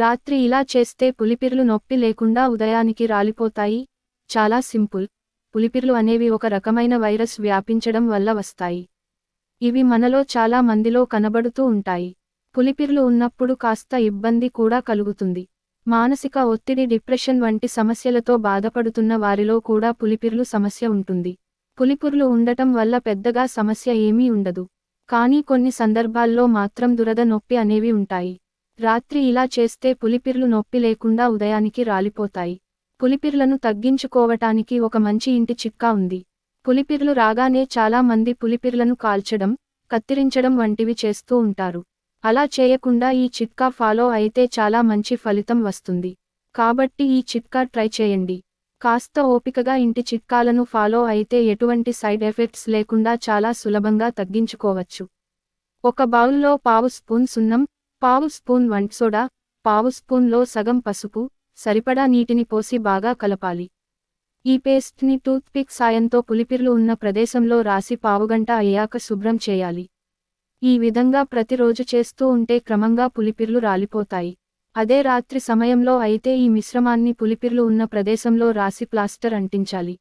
రాత్రి ఇలా చేస్తే పులిపిర్లు నొప్పి లేకుండా ఉదయానికి రాలిపోతాయి. చాలా సింపుల్. పులిపిర్లు అనేవి ఒక రకమైన వైరస్ వ్యాపించడం వల్ల వస్తాయి. ఇవి మనలో చాలా మందిలో కనబడుతూ ఉంటాయి. పులిపిర్లు ఉన్నప్పుడు కాస్త ఇబ్బంది కూడా కలుగుతుంది. మానసిక ఒత్తిడి డిప్రెషన్ వంటి సమస్యలతో బాధపడుతున్న వారిలో కూడా పులిపిర్లు సమస్య ఉంటుంది. పులిపుర్లు ఉండటం వల్ల పెద్దగా సమస్య ఏమీ ఉండదు. కానీ కొన్ని సందర్భాల్లో మాత్రం దురద నొప్పి అనేవి ఉంటాయి. రాత్రి ఇలా చేస్తే పులిపిర్లు నొప్పి లేకుండా ఉదయానికి రాలిపోతాయి. పులిపిర్లను తగ్గించుకోవటానికి ఒక మంచి ఇంటి చిట్కా ఉంది. పులిపిర్లు రాగానే చాలా మంది పులిపిర్లను కాల్చడం కత్తిరించడం వంటివి చేస్తూ ఉంటారు. అలా చేయకుండా ఈ చిట్కా ఫాలో అయితే చాలా మంచి ఫలితం వస్తుంది. కాబట్టి ఈ చిట్కా ట్రై చేయండి. కాస్త ఓపికగా ఇంటి చిట్కాలను ఫాలో అయితే ఎటువంటి సైడ్ ఎఫెక్ట్స్ లేకుండా చాలా సులభంగా తగ్గించుకోవచ్చు. ఒక బౌల్లో పావు స్పూన్ సున్నం పావు స్పూన్ వంట సోడా పావు స్పూన్లో సగం పసుపు సరిపడా నీటిని పోసి బాగా కలపాలి. ఈ పేస్ట్ని టూత్పిక్ సాయంతో పులిపిర్లు ఉన్న ప్రదేశంలో రాసి పావుగంట అయ్యాక శుభ్రం చేయాలి. ఈ విధంగా ప్రతిరోజు చేస్తూ ఉంటే క్రమంగా పులిపిర్లు రాలిపోతాయి. అదే రాత్రి సమయంలో అయితే ఈ మిశ్రమాన్ని పులిపిర్లు ఉన్న ప్రదేశంలో రాసి ప్లాస్టర్ అంటించాలి.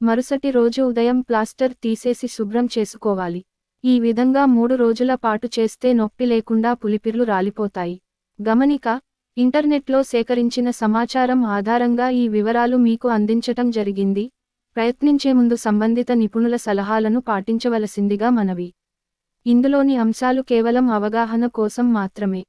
మరుసటి రోజు ఉదయం ప్లాస్టర్ తీసేసి శుభ్రం చేసుకోవాలి. ఈ విధంగా మూడు రోజుల పాటు చేస్తే నొప్పి లేకుండా పులిపిర్లు రాలిపోతాయి. గమనిక ఇంటర్నెట్లో సేకరించిన సమాచారం ఆధారంగా ఈ వివరాలు మీకు అందించటం జరిగింది. ప్రయత్నించే ముందు సంబంధిత నిపుణుల సలహాలను పాటించవలసిందిగా మనవి. ఇందులోని అంశాలు కేవలం అవగాహన కోసం మాత్రమే.